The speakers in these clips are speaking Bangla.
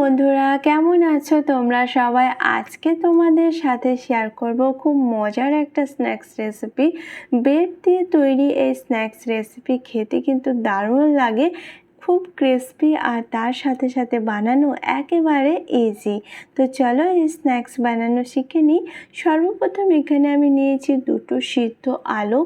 বন্ধুরা, কেমন আছো তোমরা? সবাই আজকে তোমাদের সাথে শেয়ার করব খুব মজার একটা স্ন্যাক্স রেসিপি বেড দিয়ে তৈরি এই স্ন্যাক্স রেসিপি খেতে কিন্তু দারুণ লাগে। খুব ক্রিস্পি আর তার সাথে সাথে বানানো একেবারে ইজি তো চলো এই স্ন্যাক্স বানানো শিখে নিই। সর্বপ্রথম এখানে আমি নিয়েছি দুটো সিদ্ধ আলু।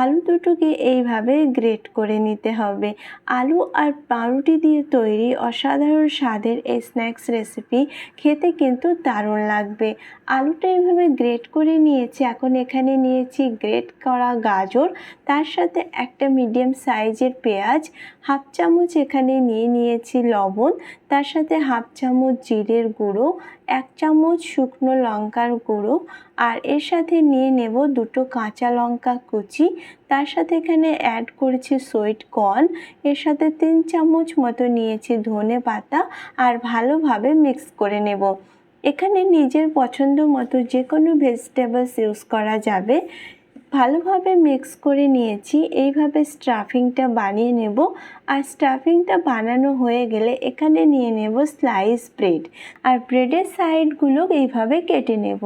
আলু দুটোকে এইভাবে গ্রেট করে নিতে হবে। আলু আর পাউরুটি দিয়ে তৈরি অসাধারণ স্বাদের এই স্ন্যাক্স রেসিপি খেতে কিন্তু দারুণ লাগবে। আলুটা এইভাবে গ্রেট করে নিয়েছি। এখন এখানে নিয়েছি গ্রেট করা গাজর। তার সাথে একটা মিডিয়াম সাইজের পেঁয়াজ, হাফ চামচ এখানে নিয়ে নিয়েছি লবণ, তার সাথে হাফ চামচ জিরের গুঁড়ো, এক চামচ শুকনো লঙ্কার গুঁড়ো, আর এর সাথে নিয়ে নেব দুটো কাঁচা লঙ্কা কুচি, তার সাথে এখানে অ্যাড করেছি সুইট কর্ন এর সাথে তিন চামচ মতো নিয়েছি ধনে পাতা, আর ভালোভাবে মিক্স করে নেব। এখানে নিজের পছন্দ মতো যে কোনো ভেজিটেবলস ইউজ করা যাবে। ভালোভাবে মিক্স করে নিয়েছি। এইভাবে স্টাফিংটা বানিয়ে নেব। আর স্টাফিংটা বানানো হয়ে গেলে এখানে নিয়ে নেব স্লাইস ব্রেড আর ব্রেডের সাইডগুলো এইভাবে কেটে নেব।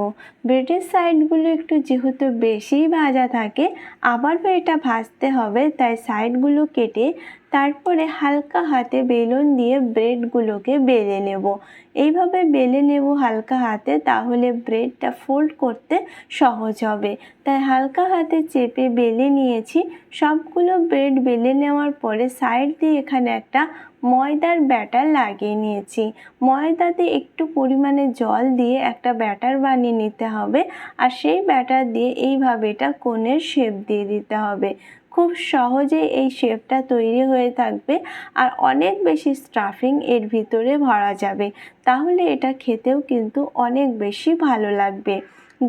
ব্রেডের সাইডগুলো একটু যেহেতু বেশি ভাজা থাকে, আবারও এটা ভাজতে হবে, তাই সাইডগুলো কেটে তারপরে হালকা হাতে বেলুন দিয়ে ব্রেডগুলোকে বেলে নেব। এইভাবে বেলে নেব হালকা হাতে, তাহলে ব্রেডটা ফোল্ড করতে সহজ হবে। তাই হালকা হাতে চেপে বেলে নিয়েছি। সবগুলো ব্রেড বেলে নেওয়ার পরে সাইড দিয়ে এখানে একটা ময়দার ব্যাটার লাগিয়ে নিয়েছি। ময়দাতে একটু পরিমাণে জল দিয়ে একটা ব্যাটার বানিয়ে নিতে হবে। আর সেই ব্যাটার দিয়ে এইভাবে এটা কোণের শেপ দিয়ে দিতে হবে। খুব সহজে এই শেপটা তৈরি হয়ে থাকবে আর অনেক বেশি স্টাফিং এর ভিতরে ভরা যাবে। তাহলে এটা খেতেও কিন্তু অনেক বেশি ভালো লাগবে।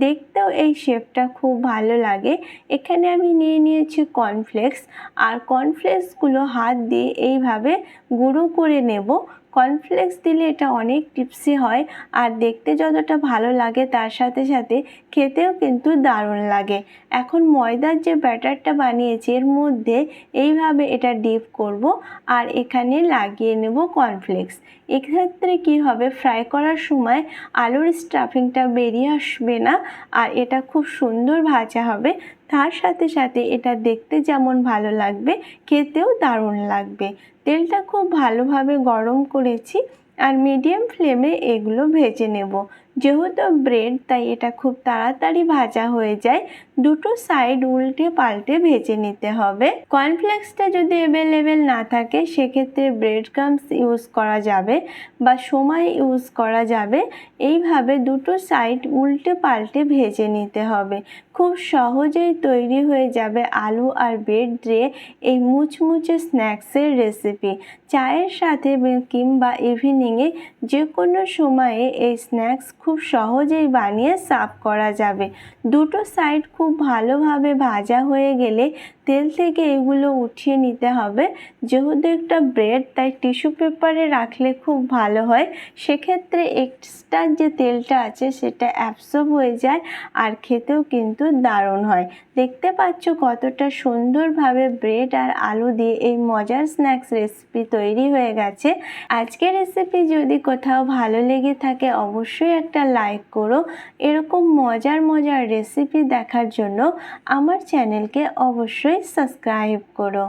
দেখতেও এই শেপটা খুব ভালো লাগে। এখানে আমি নিয়ে নিয়েছি কর্নফ্লেক্স আর কর্নফ্লেক্সগুলো হাত দিয়ে এইভাবে গুঁড়ো করে নেব। কর্নফ্লেক্স দিলে এটা অনেক টিপসি হয় আর দেখতে যতটা ভালো লাগে তার সাথে সাথে খেতেও কিন্তু দারুণ লাগে। এখন ময়দার যে ব্যাটারটা বানিয়েছি এর মধ্যে এইভাবে এটা ডিপ করব আর এখানে লাগিয়ে নেব কর্নফ্লেক্স এক্ষেত্রে কি হবে? ফ্রাই করার সময় আলুর স্টাফিংটা বেরিয়ে আসবে না আর এটা খুব সুন্দর ভাজা হবে। তার সাথে সাথে এটা দেখতে যেমন ভালো লাগবে, খেতেও দারুণ লাগবে। তেলটা খুব ভালোভাবে গরম করেছি আর মিডিয়াম ফ্লেমে এগুলো ভেজে নেব। যেহেতু ব্রেড তাই এটা খুব তাড়াতাড়ি ভাজা হয়ে যায়। দুটো সাইড উল্টে পাল্টে ভেজে নিতে হবে। কর্নফ্লেক্সটা যদি অ্যাভেলেবেল না থাকে, সেক্ষেত্রে ব্রেড ক্রামস ইউজ করা যাবে বা সময় ইউজ করা যাবে। এইভাবে দুটো সাইড উল্টে পাল্টে ভেজে নিতে হবে। খুব সহজেই তৈরি হয়ে যাবে আলু আর ব্রেড দিয়ে এই মুচমুচে স্ন্যাক্সের রেসিপি চায়ের সাথে কিংবা ইভিনিংয়ে যে কোনো সময়ে এই স্ন্যাক্স খুব সহজেই বানিয়ে সার্ভ করা যাবে। দুটো সাইড খুব ভালোভাবে ভাজা হয়ে গেলে তেল থেকে এগুলো উঠিয়ে নিতে হবে। যেহেতু একটা ব্রেড তাই টিস্যু পেপারে রাখলে খুব ভালো হয়। সেক্ষেত্রে এক্সট্রা যে তেলটা আছে, সেটা অ্যাবসর্ব হয়ে যায় আর খেতেও কিন্তু দারুণ হয়। দেখতে পাচ্ছ কতটা সুন্দরভাবে ব্রেড আর আলু দিয়ে এই মজার স্ন্যাক্স রেসিপি তৈরি হয়ে গেছে। আজকের রেসিপি যদি কোথাও ভালো লেগে থাকে, অবশ্যই একটা লাইক করো। এরকম মজার মজার রেসিপি দেখার জন্য আমার চ্যানেলকে অবশ্যই সাবস্ক্রাইব করো।